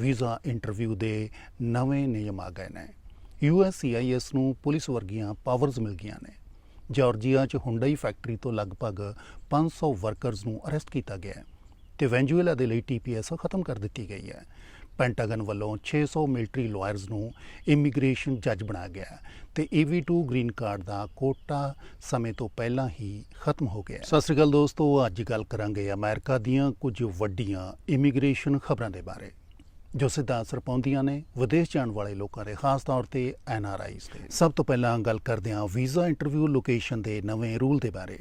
Visa interview ਦੇ ਨਵੇਂ ਨਿਯਮ ਆ ਗਏ ਨੇ। ਯੂਐਸਸੀਆਈਐਸ ਨੂੰ ਪੁਲਿਸ ਵਰਗੀਆਂ ਪਾਵਰਸ ਮਿਲ ਗਈਆਂ ਨੇ। ਜਾਰਜੀਆ 'ਚ ਹੁੰਡਈ ਫੈਕਟਰੀ ਤੋਂ ਲਗਭਗ 500 ਵਰਕਰਸ ਨੂੰ ਅਰੈਸਟ ਕੀਤਾ ਗਿਆ ਹੈ ਤੇ ਵੈਂਜੂਏਲਾ ਦੇ ਲਈ ਟੀਪੀਐਸ ਖਤਮ ਕਰ ਦਿੱਤੀ ਗਈ ਹੈ। ਪੈਂਟਾਗਨ ਵੱਲੋਂ 600 ਮਿਲਟਰੀ ਲਾਇਰਸ ਨੂੰ ਇਮੀਗ੍ਰੇਸ਼ਨ ਜੱਜ ਬਣਾਇਆ ਗਿਆ ਹੈ ਤੇ EV2 ਗ੍ਰੀਨ ਕਾਰਡ ਦਾ ਕੋਟਾ ਸਮੇਂ ਤੋਂ ਪਹਿਲਾਂ ਹੀ ਖਤਮ ਹੋ ਗਿਆ ਸਤਿ ਸ੍ਰੀ ਅਕਾਲ ਦੋਸਤੋ, ਅੱਜ ਗੱਲ ਕਰਾਂਗੇ ਅਮਰੀਕਾ ਦੀਆਂ ਕੁਝ ਵੱਡੀਆਂ ਇਮੀਗ੍ਰੇਸ਼ਨ ਖਬਰਾਂ ਦੇ ਬਾਰੇ। ਜੋ ਸਿੱਧਾ ਅਸਰ ਪਾਉਂਦੀਆਂ ਨੇ, ਵਿਦੇਸ਼ ਜਾਣ ਵਾਲੇ ਲੋਕਾਂ ਦੇ, ਖਾਸ ਤੌਰ ਤੇ ਐਨਆਰਆਈਜ਼ ਤੇ। ਸਭ ਤੋਂ ਪਹਿਲਾਂ ਗੱਲ ਕਰਦੇ ਹਾਂ ਵੀਜ਼ਾ ਇੰਟਰਵਿਊ ਲੋਕੇਸ਼ਨ ਦੇ ਨਵੇਂ ਰੂਲ ਦੇ ਬਾਰੇ।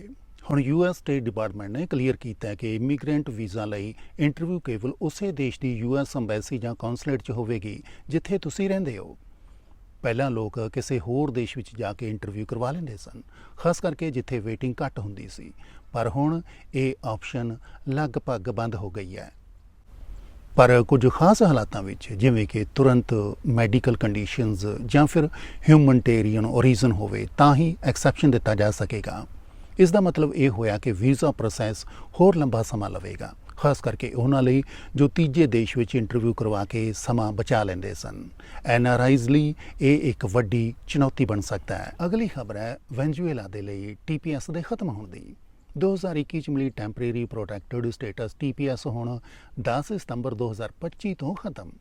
ਹੁਣ ਯੂਐਸ ਸਟੇਟ ਡਿਪਾਰਟਮੈਂਟ ਨੇ ਕਲੀਅਰ ਕੀਤਾ ਕਿ ਇਮੀਗ੍ਰੈਂਟ ਵੀਜ਼ਾ ਲਈ ਇੰਟਰਵਿਊ ਕੇਵਲ ਉਸੇ ਦੇਸ਼ ਦੀ ਯੂਐਸ ਅੰਬੈਸੀ ਜਾਂ ਕੌਂਸੂਲੇਟ 'ਚ ਹੋਵੇਗੀ, ਜਿੱਥੇ ਤੁਸੀਂ ਰਹਿੰਦੇ ਹੋ। ਪਹਿਲਾਂ ਲੋਕ ਕਿਸੇ ਹੋਰ ਦੇਸ਼ ਵਿੱਚ ਜਾ ਕੇ ਇੰਟਰਵਿਊ ਕਰਵਾ ਲੈਂਦੇ ਸਨ, ਖਾਸ ਕਰਕੇ ਜਿੱਥੇ ਵੇਟਿੰਗ ਘੱਟ ਹੁੰਦੀ ਸੀ। ਪਰ ਹੁਣ ਇਹ ਆਪਸ਼ਨ ਲਗਭਗ ਬੰਦ ਹੋ ਗਈ ਹੈ। ਪਰ ਕੁਝ ਖਾਸ ਹਾਲਾਤਾਂ ਵਿੱਚ, ਜਿਵੇਂ ਕਿ ਤੁਰੰਤ ਮੈਡੀਕਲ ਕੰਡੀਸ਼ਨਸ ਜਾਂ ਫਿਰ ਹਿਊਮਨਟੇਰੀਅਨ ਓਰੀਜਨ ਹੋਵੇ, ਤਾਂ ਹੀ ਐਕਸੈਪਸ਼ਨ ਦਿੱਤਾ ਜਾ ਸਕੇਗਾ। ਇਸ ਦਾ ਮਤਲਬ ਇਹ ਹੋਇਆ ਕਿ ਵੀਜ਼ਾ ਪ੍ਰੋਸੈਸ ਹੋਰ ਲੰਬਾ ਸਮਾਂ ਲਵੇਗਾ, ਖਾਸ ਕਰਕੇ ਉਹਨਾਂ ਲਈ ਜੋ ਤੀਜੇ ਦੇਸ਼ ਵਿੱਚ ਇੰਟਰਵਿਊ ਕਰਵਾ ਕੇ ਸਮਾਂ ਬਚਾ ਲੈਂਦੇ ਸਨ। ਐੱਨ ਆਰ ਆਈਜ਼ ਲਈ ਇਹ ਇੱਕ ਵੱਡੀ ਚੁਣੌਤੀ ਬਣ ਸਕਦਾ ਹੈ। ਅਗਲੀ ਖਬਰ ਹੈ ਵੈਨਜ਼ੂਏਲਾ ਦੇ ਲਈ ਟੀਪੀਐਸ ਦੇ ਖਤਮ ਹੋਣ ਦੀ। 2021 ਚ ਮਿਲੀ ਟੈਂਪਰੇਰੀ ਪ੍ਰੋਟੈਕਟਡ ਸਟੇਟਸ ਟੀਪੀਐਸ ਹੁਣ 10 ਸਤੰਬਰ 2025 ਤੋਂ ਖਤਮ।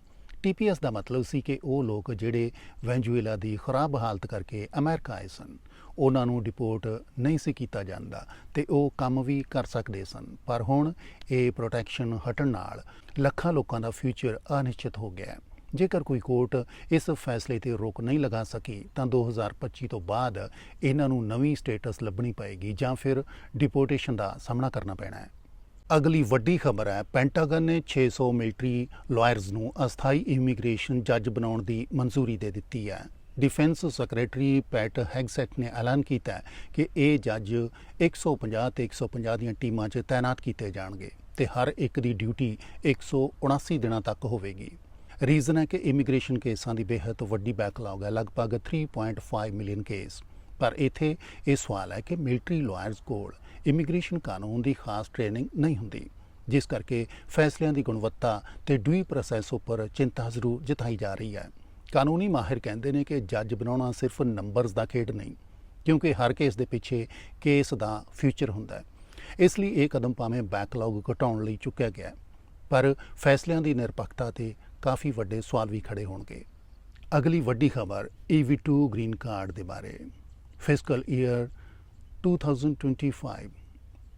ਟੀਪੀਐਸ ਦਾ ਮਤਲਬ ਸੀ ਕਿ ਉਹ ਲੋਕ ਜਿਹੜੇ ਵੈਨਜ਼ੂਏਲਾ ਦੀ ਖਰਾਬ ਹਾਲਤ ਕਰਕੇ ਅਮਰੀਕਾ ਆਏ ਸਨ। ਉਹਨਾਂ ਨੂੰ ਡਿਪੋਰਟ ਨਹੀਂ ਸੀ ਕੀਤਾ ਜਾਂਦਾ ਤੇ ਉਹ ਕੰਮ ਵੀ ਕਰ ਸਕਦੇ ਸਨ। ਪਰ ਹੁਣ ਇਹ ਪ੍ਰੋਟੈਕਸ਼ਨ ਹਟਣ ਨਾਲ ਲੱਖਾਂ ਲੋਕਾਂ ਦਾ ਫਿਊਚਰ ਅਨਿਸ਼ਚਿਤ ਹੋ ਗਿਆ ਹੈ। ਜੇਕਰ ਕੋਈ ਕੋਰਟ ਇਸ ਫੈਸਲੇ ਤੇ ਰੋਕ ਨਹੀਂ ਲਗਾ ਸਕੀ, ਤਾਂ 2025 ਤੋਂ ਬਾਅਦ ਇਹਨਾਂ ਨੂੰ ਨਵੀਂ ਸਟੇਟਸ ਲੱਭਣੀ ਪਏਗੀ ਜਾਂ ਫਿਰ ਡਿਪੋਰਟੇਸ਼ਨ ਦਾ ਸਾਹਮਣਾ ਕਰਨਾ ਪੈਣਾ ਹੈ। ਅਗਲੀ ਵੱਡੀ ਖਬਰ ਹੈ, ਪੈਂਟਾਗਨ ਨੇ 600 ਮਿਲਟਰੀ ਲਾਇਰਸ ਨੂੰ ਅਸਥਾਈ ਇਮੀਗ੍ਰੇਸ਼ਨ ਜੱਜ ਬਣਾਉਣ ਦੀ ਮਨਜ਼ੂਰੀ ਦੇ ਦਿੱਤੀ ਹੈ। ਡਿਫੈਂਸ ਸੈਕਟਰੀ ਪੈਟ ਹੈਗਸੈਟ ਨੇ ਐਲਾਨ ਕੀਤਾ ਹੈ ਕਿ ਇਹ ਜੱਜ 150 ਤੇ 150 ਦੀਆਂ ਟੀਮਾਂ 'ਚ ਤਾਇਨਾਤ ਕੀਤੇ ਜਾਣਗੇ ਤੇ ਹਰ ਇੱਕ ਦੀ ਡਿਊਟੀ 179 ਦਿਨਾਂ ਤੱਕ ਹੋਵੇਗੀ। ਰੀਜ਼ਨ ਹੈ ਕਿ ਇਮੀਗ੍ਰੇਸ਼ਨ ਕੇਸਾਂ ਦੀ ਬੇਹੱਦ ਵੱਡੀ ਬੈਕਲੌਗ ਹੈ, ਲਗਭਗ 3.5 ਮਿਲੀਅਨ ਕੇਸ ਪਰ ਇੱਥੇ ਇਹ ਸਵਾਲ ਹੈ ਕਿ ਮਿਲਟਰੀ ਲਾਇਰਸ ਕੋਲ ਇਮੀਗ੍ਰੇਸ਼ਨ ਕਾਨੂੰਨ ਦੀ ਖਾਸ ਟ੍ਰੇਨਿੰਗ ਨਹੀਂ ਹੁੰਦੀ, ਜਿਸ ਕਰਕੇ ਫੈਸਲਿਆਂ ਦੀ ਗੁਣਵੱਤਾ ਤੇ ਡਿਊ ਪ੍ਰੋਸੈਸ ਉੱਪਰ ਚਿੰਤਾ ਜ਼ਰੂਰ ਜਤਾਈ ਜਾ ਰਹੀ ਹੈ। ਕਾਨੂੰਨੀ ਮਾਹਿਰ ਕਹਿੰਦੇ ਨੇ ਕਿ ਜੱਜ ਬਣਾਉਣਾ ਸਿਰਫ ਨੰਬਰਸ ਦਾ ਖੇਡ ਨਹੀਂ, ਕਿਉਂਕਿ ਹਰ ਕੇਸ ਦੇ ਪਿੱਛੇ ਕੇਸ ਦਾ ਫਿਊਚਰ ਹੁੰਦਾ ਹੈ। ਇਸ ਲਈ ਇਹ ਕਦਮ ਭਾਵੇਂ ਬੈਕਲੌਗ ਘਟਾਉਣ ਲਈ ਚੁੱਕਿਆ ਗਿਆ ਪਰ ਫੈਸਲਿਆਂ ਦੀ ਨਿਰਪੱਖਤਾ ਤੇ ਕਾਫੀ ਵੱਡੇ ਸਵਾਲ ਵੀ ਖੜੇ ਹੋਣਗੇ। ਅਗਲੀ ਵੱਡੀ ਖਬਰ EV2 ਗ੍ਰੀਨ ਕਾਰਡ ਦੇ ਬਾਰੇ। ਫਿਸਕਲ ਈਅਰ 2025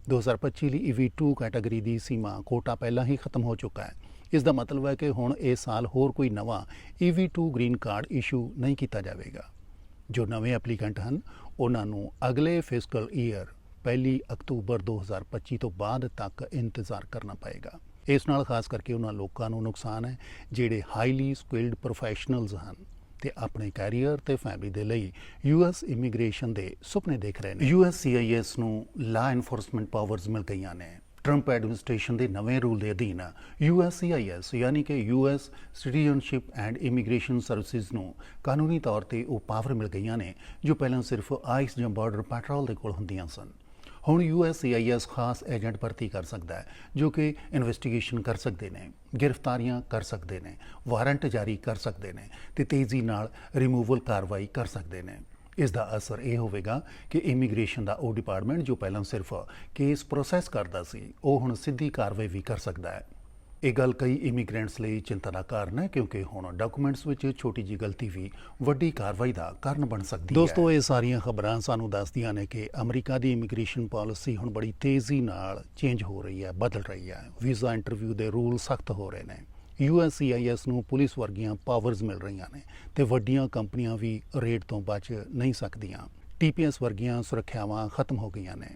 2025 ਲਈ EV2 ਕੈਟਾਗਰੀ ਦੀ ਸੀਮਾ ਕੋਟਾ ਪਹਿਲਾਂ ਹੀ ਖਤਮ ਹੋ ਚੁੱਕਾ ਹੈ। ਇਸ ਦਾ ਮਤਲਬ ਹੈ ਕਿ ਹੁਣ ਇਸ ਸਾਲ ਹੋਰ ਕੋਈ ਨਵਾਂ EV2 ਗ੍ਰੀਨ ਕਾਰਡ ਇਸ਼ੂ ਨਹੀਂ ਕੀਤਾ ਜਾਵੇਗਾ। ਜੋ ਨਵੇਂ ਐਪਲੀਕੈਂਟ ਹਨ, ਉਹਨਾਂ ਨੂੰ ਅਗਲੇ ਫਿਸਕਲ ਈਅਰ ਪਹਿਲੀ ਅਕਤੂਬਰ 2025 ਤੋਂ ਬਾਅਦ ਤੱਕ ਇੰਤਜ਼ਾਰ ਕਰਨਾ ਪਏਗਾ। ਇਸ ਨਾਲ ਖਾਸ ਕਰਕੇ ਉਹਨਾਂ ਲੋਕਾਂ ਨੂੰ ਨੁਕਸਾਨ ਹੈ, ਜਿਹੜੇ ਹਾਈਲੀ ਸਕਿਲਡ ਪ੍ਰੋਫੈਸ਼ਨਲਸ ਹਨ ਤੇ ਆਪਣੇ ਕੈਰੀਅਰ ਤੇ ਫੈਮਿਲੀ ਦੇ ਲਈ ਯੂਐਸ ਇਮੀਗ੍ਰੇਸ਼ਨ ਦੇ ਸੁਪਨੇ ਦੇਖ ਰਹੇ ਨੇ। ਯੂਐਸਸੀਆਈਐਸ ਨੂੰ ਲਾ ਐਨਫੋਰਸਮੈਂਟ ਪਾਵਰਸ ਮਿਲ ਗਈਆਂ ਨੇ। ਟਰੰਪ ਐਡਮਿਨਿਸਟ੍ਰੇਸ਼ਨ ਦੇ ਨਵੇਂ ਰੂਲ ਦੇ ਅਧੀਨ ਯੂਐਸਸੀਆਈਐਸ ਯਾਨੀ ਕਿ US citizenship and immigration services ਨੂੰ ਕਾਨੂੰਨੀ ਤੌਰ ਤੇ ਉਹ ਪਾਵਰ ਮਿਲ ਗਈਆਂ ਨੇ, ਜੋ ਪਹਿਲਾਂ ਸਿਰਫ ਆਈਸ ਜਾਂ ਬਾਰਡਰ ਪੈਟਰੋਲ ਦੇ ਕੋਲ ਹੁੰਦੀਆਂ ਸਨ। ਹੁਣ ਯੂਐਸਸੀਆਈਐਸ ਖਾਸ ਏਜੰਟ ਭਰਤੀ ਕਰ ਸਕਦਾ ਹੈ, ਜੋ ਕਿ ਇਨਵੈਸਟੀਗੇਸ਼ਨ ਕਰ ਸਕਦੇ ਨੇ, ਗ੍ਰਿਫਤਾਰੀਆਂ ਕਰ ਸਕਦੇ ਨੇ, ਵਾਰੰਟ ਜਾਰੀ ਕਰ ਸਕਦੇ ਨੇ ਤੇ ਤੇਜ਼ੀ ਨਾਲ ਰਿਮੂਵਲ ਕਾਰਵਾਈ ਕਰ ਸਕਦੇ ਨੇ। ਇਸ ਦਾ ਅਸਰ ਇਹ ਹੋਵੇਗਾ ਕਿ ਇਮੀਗ੍ਰੇਸ਼ਨ ਦਾ ਉਹ ਡਿਪਾਰਟਮੈਂਟ ਜੋ ਪਹਿਲਾਂ ਸਿਰਫ ਕੇਸ ਪ੍ਰੋਸੈਸ ਕਰਦਾ ਸੀ, ਉਹ ਹੁਣ ਸਿੱਧੀ ਕਾਰਵਾਈ ਵੀ ਕਰ ਸਕਦਾ ਹੈ। ਇਹ ਗੱਲ ਕਈ ਇਮੀਗ੍ਰੈਂਟਸ ਲਈ ਚਿੰਤਾ ਦਾ ਕਾਰਨ ਹੈ ਕਿਉਂਕਿ ਹੁਣ ਡਾਕੂਮੈਂਟਸ ਵਿੱਚ ਛੋਟੀ ਜੀ ਗਲਤੀ ਵੀ ਵੱਡੀ ਕਾਰਵਾਈ ਦਾ ਕਾਰਨ ਬਣ ਸਕਦੀ ਹੈ। ਦੋਸਤੋ ਇਹ ਸਾਰੀਆਂ ਖਬਰਾਂ ਸਾਨੂੰ ਦੱਸਦੀਆਂ ਨੇ ਕਿ ਅਮਰੀਕਾ ਦੀ ਇਮੀਗ੍ਰੇਸ਼ਨ ਪਾਲਿਸੀ ਹੁਣ ਬੜੀ ਤੇਜ਼ੀ ਨਾਲ ਚੇਂਜ ਹੋ ਰਹੀ ਹੈ ਬਦਲ ਰਹੀ ਹੈ। ਵੀਜ਼ਾ ਇੰਟਰਵਿਊ ਦੇ ਰੂਲ ਸਖਤ ਹੋ ਰਹੇ ਨੇ। ਯੂਐਸਸੀਆਈਐਸ ਨੂੰ ਪੁਲਿਸ ਵਰਗੀਆਂ ਪਾਵਰਸ ਮਿਲ ਰਹੀਆਂ ਨੇ ਤੇ ਵੱਡੀਆਂ ਕੰਪਨੀਆਂ ਵੀ ਰੇਡ ਤੋਂ ਬਚ ਨਹੀਂ ਸਕਦੀਆਂ। ਟੀਪੀਐਸ ਵਰਗੀਆਂ ਸੁਰੱਖਿਆਵਾਂ ਖਤਮ ਹੋ ਗਈਆਂ ਨੇ।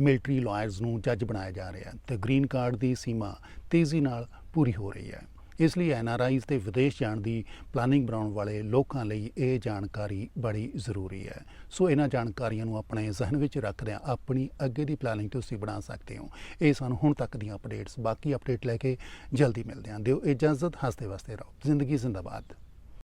ਮਿਲਟਰੀ ਲਾਇਰਸ ਨੂੰ ਜੱਜ ਬਣਾਇਆ ਜਾ ਰਿਹਾ ਹੈ। ਤੇ ਗ੍ਰੀਨ ਕਾਰਡ ਦੀ ਸੀਮਾ ਤੇਜ਼ੀ ਨਾਲ ਪੂਰੀ ਹੋ ਰਹੀ ਹੈ। ਇਸ ਲਈ ਐਨਆਰਆਈਜ਼ ਤੇ ਵਿਦੇਸ਼ ਜਾਣ ਦੀ ਪਲਾਨਿੰਗ ਬਣਾਉਣ ਵਾਲੇ ਲੋਕਾਂ ਲਈ ਇਹ ਜਾਣਕਾਰੀ ਬੜੀ ਜ਼ਰੂਰੀ ਹੈ। ਸੋ ਇਹਨਾਂ ਜਾਣਕਾਰੀਆਂ ਨੂੰ ਆਪਣੇ ਜ਼ਿਹਨ ਵਿੱਚ ਰੱਖਦਿਆਂ ਆਪਣੀ ਅੱਗੇ ਦੀ ਪਲਾਨਿੰਗ ਤੁਸੀਂ ਬਣਾ ਸਕਦੇ ਹੋ। ਇਹ ਸਾਨੂੰ ਹੁਣ ਤੱਕ ਦੀਆਂ ਅਪਡੇਟਸ ਬਾਕੀ ਅਪਡੇਟ ਲੈ ਕੇ ਜਲਦੀ ਮਿਲਦੇ ਹਾਂ। ਦਿਓ ਇਜਾਜ਼ਤ, ਹੱਸਦੇ ਵਸਦੇ ਰਹੋ। ਜ਼ਿੰਦਗੀ ਜ਼ਿੰਦਾਬਾਦ।